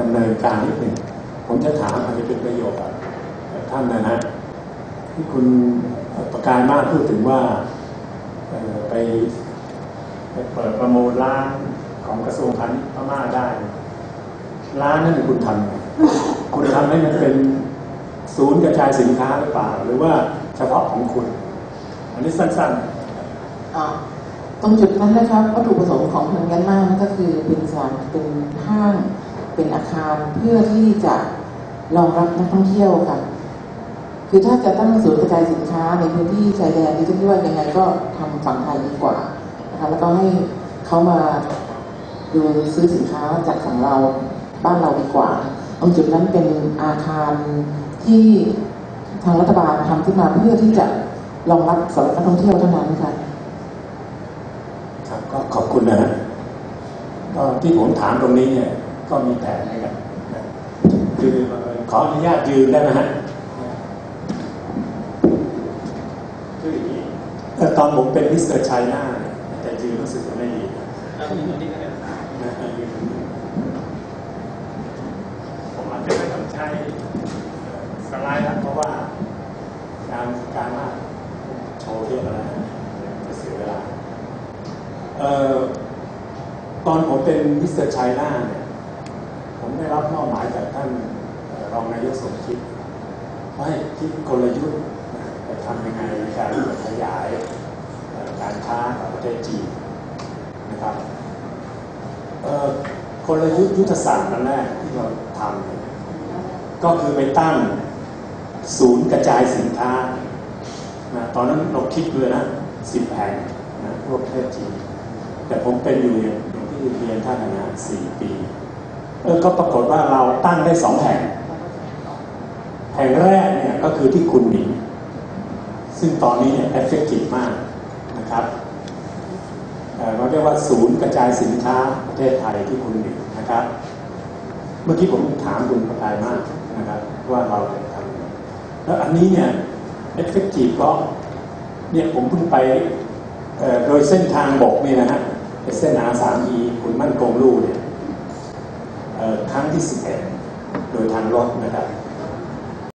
ดำเนินการนิดหนึ่งผมจะถามอาจจะเป็นประโยชน์กับท่านนะฮะที่คุณประการมากพูดถึงว่าไปไปเปิดประมูลร้านของกระทรวงพาณิชย์พม่าได้ ร้านนั้นคุณทำคุณทำให้มันเป็นศูนย์กระจายสินค้าหรือเปล่า หรือว่าเฉพาะของคุณ อันนี้สั้นอ่าตรงจุดนั้นนะครับวัตถุประสงค์ของเมืองยันมานั่นก็คือเป็นสถานเป็นห้าง เป็นอาคารเพื่อที่จะรองรับนักท่องเที่ยวค่ะ คือถ้าจะตั้งศูนย์กระจายสินค้าในพื้นที่ชายแดนที่จะคิดว่ายังไงก็ทำฝั่งไทยดีกว่านะคะแล้วก็ให้เขามาดูซื้อสินค้าจากฝั่งเราบ้านเราดีกว่าตรงจุดนั้นเป็นอาคารที่ทางรัฐบาลทำขึ้นมาเพื่อที่จะรองรับสำหรับนักท่องเที่ยวเท่านั้นค่ะครับก็ขอบคุณนะฮะที่ผมถามตรงนี้เนี่ย ก็มีแผนนะครับคือขออนุญาตยืนได้ไหมฮะคืออย่างนี้เอ่อตอนผมเป็นมิสเตอร์ไชน่าเนี่ยแต่ยืนรู้สึกจะไม่ดีนะยืนผมอาจจะไม่ต้องใช้สไลด์ละเพราะว่าการการมากโชว์เยอะแล้วนะจะเสียเวลาเอ่อตอนผมเป็นมิสเตอร์ไชน่าเนี่ยผม ได้รับมอบหมายจากท่านรองนายกสมคิดให้คิดกลยุทธ์จะทำยังไงในการขยายการค้ากับประเทศจีนนะครับกลยุทธ์ยุทธศาสตร์อันแรกที่เราทำก็คือไปตั้งศูนย์กระจายสินค้านะตอนนั้นเราคิดเลยนะสิบแห่งนะทั่วประเทศจีนแต่ผมเป็นอยู่อย่างที่เรียนท่านนะสี่ปี ออก็ปรากฏว่าเราตั้งได้สองแห่ง แห่งแรกเนี่ยก็คือที่คุณหมิงซึ่งตอนนี้เนี่ยเอฟเฟกติฟมากนะครับเเราเรียกว่าศูนย์กระจายสินค้าประเทศไทยที่คุณหมิงนะครับ เมื่อกี้ผมถามคุณประกายมากนะครับว่าเราทำแล้วอันนี้เนี่ยเอฟเฟกติฟเพราะเนี่ยผมเพิ่งไปเอ่อโดยเส้นทางบกเนี่ยนะฮะเส้นอาสามีคุณมั่นคงลู่เนี่ย ที่ 11 โดยทางรถนะครับ